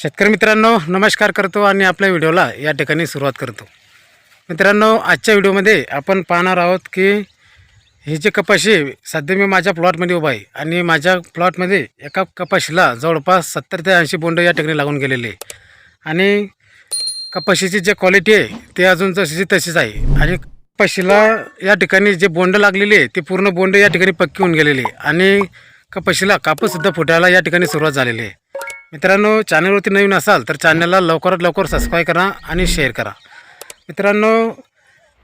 शेतकरी मित्रांनो नमस्कार करतो आणि आपल्या व्हिडिओला या ठिकाणी सुरुवात करतो. मित्रांनो आजच्या व्हिडिओमध्ये आपण पाहणार आहोत की ही जे कपाशी सध्या मी माझ्या प्लॉटमध्ये उभा आहे आणि माझ्या प्लॉटमध्ये एका कपाशीला जवळपास सत्तर ते ऐंशी बोंड या ठिकाणी लागून गेलेले आहे. आणि कपाशीची जे क्वालिटी आहे ते अजून जशीची तशीच आहे. आणि कपाशीला या ठिकाणी जे बोंड लागलेली आहे ते पूर्ण बोंड या ठिकाणी पक्की होऊन गेलेली आहे. आणि कपाशीला कापूससुद्धा फुटायला या ठिकाणी सुरुवात झालेली आहे. मित्रांनो चॅनलवरती नवीन असाल तर चॅनलला लवकरात लवकर सबस्क्राईब करा आणि शेअर करा. मित्रांनो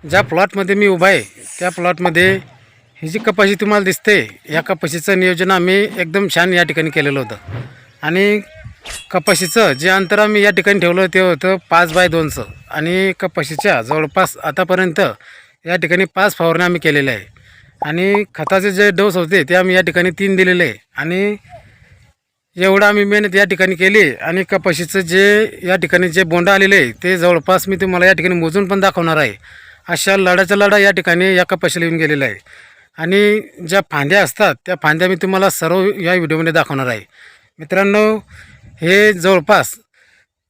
ज्या प्लॉटमध्ये मी उभा आहे त्या प्लॉटमध्ये ही जी कपाशी तुम्हाला दिसते या कपाशीचं नियोजन आम्ही एकदम छान या ठिकाणी केलेलं होतं. आणि कपाशीचं जे अंतर आम्ही या ठिकाणी ठेवलं ते होतं पाच बाय दोनचं. आणि कपाशीच्या जवळपास आतापर्यंत या ठिकाणी पाच फवारण्या आम्ही केलेल्या आहे. आणि खताचे जे डोस होते ते आम्ही या ठिकाणी तीन दिलेले आहे. आणि एवढं आम्ही मेहनत या ठिकाणी केली आणि कपाशीचं जे या ठिकाणी जे बोंड आलेले आहे ते जवळपास मी तुम्हाला या ठिकाणी मोजून पण दाखवणार आहे. अशा लढाच्या लढा या ठिकाणी या कपाशीला येऊन गेलेला आहे. आणि ज्या फांद्या असतात त्या फांद्या मी तुम्हाला सर्व या व्हिडिओमध्ये दाखवणार आहे. मित्रांनो हे जवळपास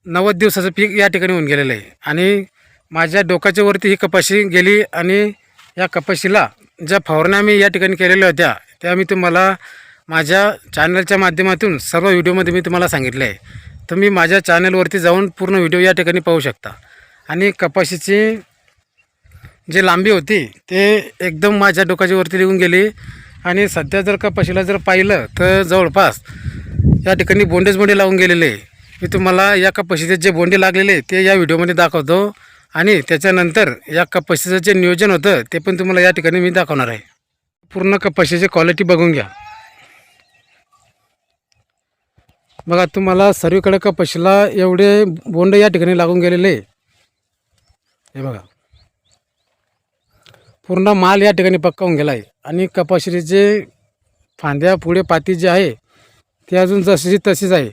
नव्वद दिवसाचं पीक या ठिकाणी होऊन गेलेलं आहे. आणि माझ्या डोक्याच्या वरती ही कपाशी गेली आणि या कपाशीला ज्या फवारण्या मी या ठिकाणी केलेल्या होत्या त्या मी तुम्हाला माझ्या चॅनलच्या माध्यमातून सर्व व्हिडिओमध्ये मी तुम्हाला सांगितले आहे तुम्ही माझ्या चॅनलवरती जाऊन पूर्ण व्हिडिओ या ठिकाणी पाहू शकता. आणि कपाशीची जी लांबी होती ते एकदम माझ्या डोकाच्यावरती निघून गेली. आणि सध्या जर कपाशीला जर पाहिलं तर जवळपास या ठिकाणी बोंडेच बोंडे लावून गेलेले. आहे. मी तुम्हाला या कपाशीचे जे बोंडे लागलेले ते या व्हिडिओमध्ये दाखवतो. आणि त्याच्यानंतर या कपाशीचं जे नियोजन होतं ते पण तुम्हाला या ठिकाणी मी दाखवणार आहे. पूर्ण कपाशीची क्वालिटी बघून घ्या. बघा तुम्हाला सर्वीकडे कपाशीला एवढे बोंड या ठिकाणी लागून गेलेले हे बघा. पूर्ण माल या ठिकाणी पक्का होऊन गेला आहे. आणि कपाशीचे फांद्या पुढे पाती जे आहे ते अजून जशीची तशीच आहे.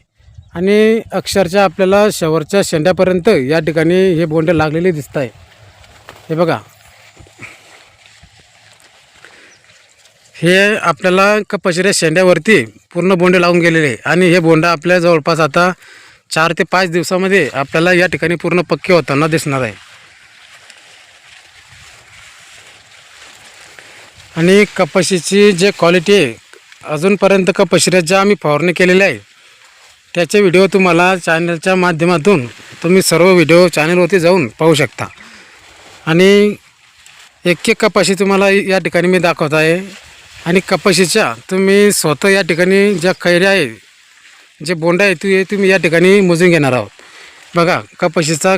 आणि अक्षरशः आपल्याला शेवटच्या शेंड्यापर्यंत या ठिकाणी हे बोंड लागलेले दिसत आहे. हे बघा. हे आपल्याला कपाशीच्या शेंड्यावरती पूर्ण बोंडे लावून गेलेले आहे. आणि हे बोंडा आपल्या जवळपास आता चार ते पाच दिवसामध्ये आपल्याला या ठिकाणी पूर्ण पक्के होताना दिसणार आहे. आणि कपाशीची जे क्वालिटी आहे अजूनपर्यंत कपाशीऱ्या ज्या आम्ही फवारणी केलेल्या आहे त्याचे व्हिडिओ तुम्हाला चॅनलच्या माध्यमातून तुम्ही सर्व व्हिडिओ चॅनलवरती जाऊन पाहू शकता. आणि एक एक कपाशी तुम्हाला या ठिकाणी मी दाखवत आहे. आणि कपाशीच्या तुम्ही स्वतः या ठिकाणी ज्या कैऱ्या आहे जे बोंड आहे ते तुम्ही या ठिकाणी मोजून घेणार आहोत. बघा कपाशीचा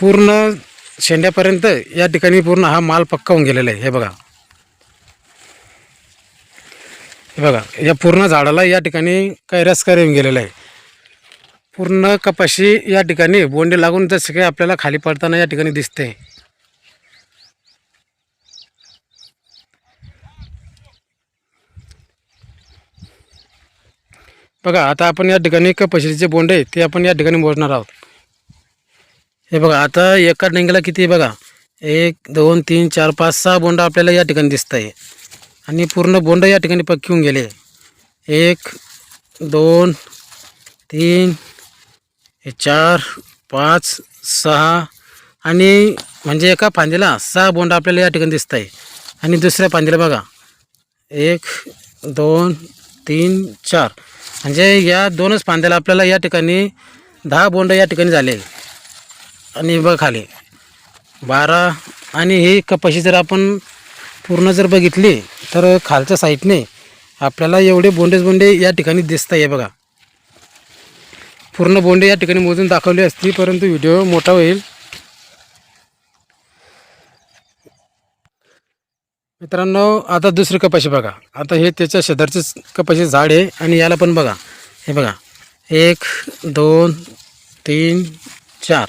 पूर्ण शेंड्यापर्यंत या ठिकाणी पूर्ण हा माल पक्का होऊन गेलेला आहे. हे बघा. हे बघा या पूर्ण झाडाला या ठिकाणी कैरासकार येऊन गेलेला आहे. पूर्ण कपाशी या ठिकाणी बोंडे लागून जसं काही आपल्याला खाली पडताना या ठिकाणी दिसते. बघा आता आपण या ठिकाणी कपाशीचे जे बोंड आहे ते आपण या ठिकाणी मोजणार आहोत. हे बघा आता एका डेंग्याला किती आहे बघा? एक दोन तीन चार पाच सहा बोंड आपल्याला या ठिकाणी दिसत आहे आणि पूर्ण बोंड या ठिकाणी पक्की होऊन गेले. एक दोन तीन हे चार पाच सहा आणि म्हणजे एका फांदीला सहा बोंड आपल्याला या ठिकाणी दिसत आहे आणि दुसऱ्या फांदीला बघा. एक दोन तीन चार. म्हणजे या दोनच फांद्याला आपल्याला या ठिकाणी दहा बोंड या ठिकाणी झाले. आणि बघ खाली. बारा आणि ही कपाशी जर आपण पूर्ण जर बघितली तर खालच्या साईडने आपल्याला एवढे बोंडेच बोंडे या ठिकाणी दिसत आहे बघा. पूर्ण बोंडे या ठिकाणी मोजून दाखवली असती परंतु व्हिडिओ मोठा होईल. मित्रांनो आता दुसरी कपाशी बघा. आता हे त्याच्या शेजारचेच कपाशी झाड आहे आणि याला पण बघा. हे बघा. एक दोन तीन चार.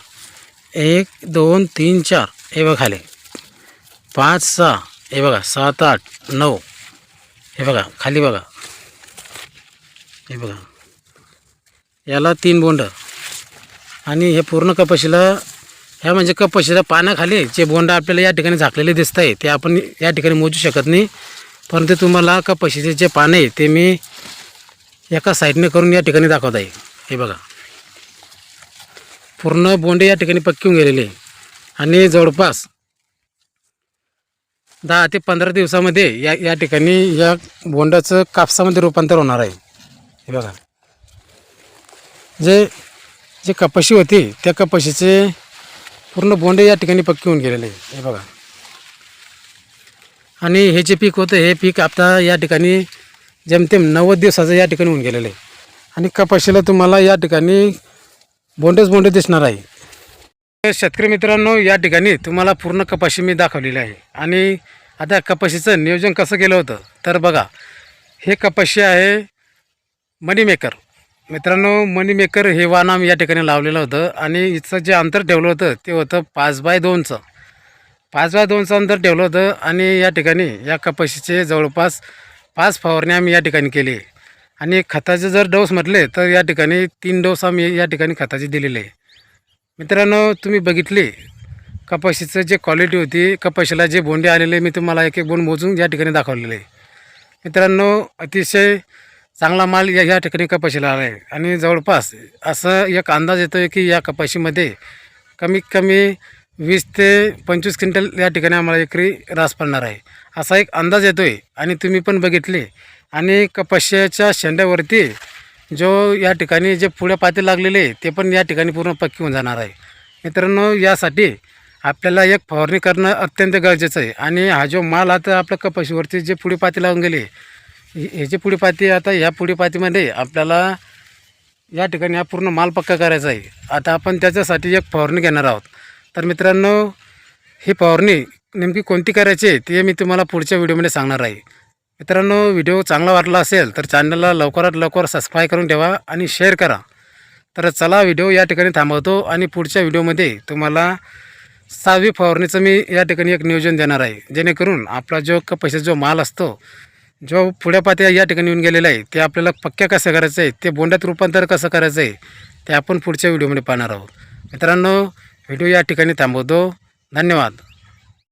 एक दोन तीन चार. हे बघा खाली. पाच सहा. हे बघा. सात आठ नऊ. हे बघा. खाली बघा. हे बघा. याला तीन बोंड. आणि हे पूर्ण कपाशीला ह्या म्हणजे कपाशीच्या पानाखाली जे बोंड आपल्याला या ठिकाणी झाकलेले दिसत आहे ते आपण या ठिकाणी मोजू शकत नाही. परंतु तुम्हाला कपाशीचे जे पानं आहे ते मी एका साईडने करून या ठिकाणी दाखवत आहे. हे बघा. पूर्ण बोंडे या ठिकाणी पक्की होऊन गेलेले आणि जवळपास दहा ते पंधरा दिवसामध्ये या या ठिकाणी या बोंडाचं कापसामध्ये रूपांतर होणार आहे. हे बघा. जे जे कपाशी होती त्या कपाशीचे पूर्ण बोंडे या ठिकाणी पक्की होऊन गेलेले आहे. हे बघा. आणि हे जे पीक होतं हे पीक आता या ठिकाणी जेमतेम नव्वद दिवसाचं या ठिकाणी होऊन गेलेलं आहे. आणि कपाशीला तुम्हाला या ठिकाणी बोंडेच बोंडे दिसणार आहे. तर शेतकरी मित्रांनो या ठिकाणी तुम्हाला पूर्ण कपाशी मी दाखवलेली आहे. आणि आता कपाशीचं नियोजन कसं केलं होतं तर बघा. हे कपाशी आहे मनी मेकर मित्रांनो मनी मेकर हे वाण आम्ही या ठिकाणी लावलेलं होतं आणि हिचं जे अंतर ठेवलं होतं ते होतं पाच बाय दोनचं. पाच बाय दोनचं अंतर ठेवलं होतं आणि या ठिकाणी या कपाशीचे जवळपास पाच फवारणी आम्ही या ठिकाणी केली. आणि खताचे जर डोस म्हटले तर या ठिकाणी तीन डोस आम्ही या ठिकाणी खताचे दिलेले. आहे मित्रांनो तुम्ही बघितले कपाशीचं जे क्वालिटी होती कपाशीला जे बोंडे आलेले मी तुम्हाला एक एक बोंड मोजून या ठिकाणी दाखवलेले. आहे मित्रांनो अतिशय चांगला माल या या ठिकाणी कपाशीला आला आहे आणि जवळपास असं एक अंदाज येतो आहे की या कपाशीमध्ये कमीत कमी वीस ते पंचवीस क्विंटल या ठिकाणी आम्हाला एकरी रास पडणार आहे. असा एक अंदाज येतो आहे आणि तुम्ही पण बघितले. आणि कपाशीच्या शेंड्यावरती जो या ठिकाणी जे पुढे पाते लागलेले आहे, ते पण या ठिकाणी पूर्ण पक्की होऊन जाणार आहे. मित्रांनो यासाठी आपल्याला एक फवारणी करणं अत्यंत गरजेचं आहे. आणि हा जो माल आता आपल्या कपाशीवरती जे पुढे पाती लावून गेले ह्याची पुढीपाती पाती आता ह्या पुढीपातीमध्ये आपल्याला या ठिकाणी हा पूर्ण माल पक्का करायचा आहे. आता आपण त्याच्यासाठी एक फवारणी घेणार आहोत. तर मित्रांनो ही फवारणी नेमकी कोणती करायची आहे ते मी तुम्हाला पुढच्या व्हिडिओमध्ये सांगणार आहे. मित्रांनो व्हिडिओ चांगला वाटला असेल तर चॅनलला लवकरात लवकर सबस्क्राईब करून ठेवा आणि शेअर करा. तर चला व्हिडिओ या ठिकाणी थांबवतो आणि पुढच्या व्हिडिओमध्ये तुम्हाला सहावी फवारणीचं मी या ठिकाणी एक नियोजन देणार आहे. जेणेकरून आपला जो पैसे जो माल असतो जो पुढ्या पात्या या ठिकाणी येऊन गेलेला आहे ते आपल्याला पक्क्या कसं करायचं आहे ते बोंड्यात रूपांतर कसं करायचं आहे ते आपण पुढच्या व्हिडिओमध्ये पाहणार आहोत. मित्रांनो व्हिडिओ या ठिकाणी थांबवतो. धन्यवाद.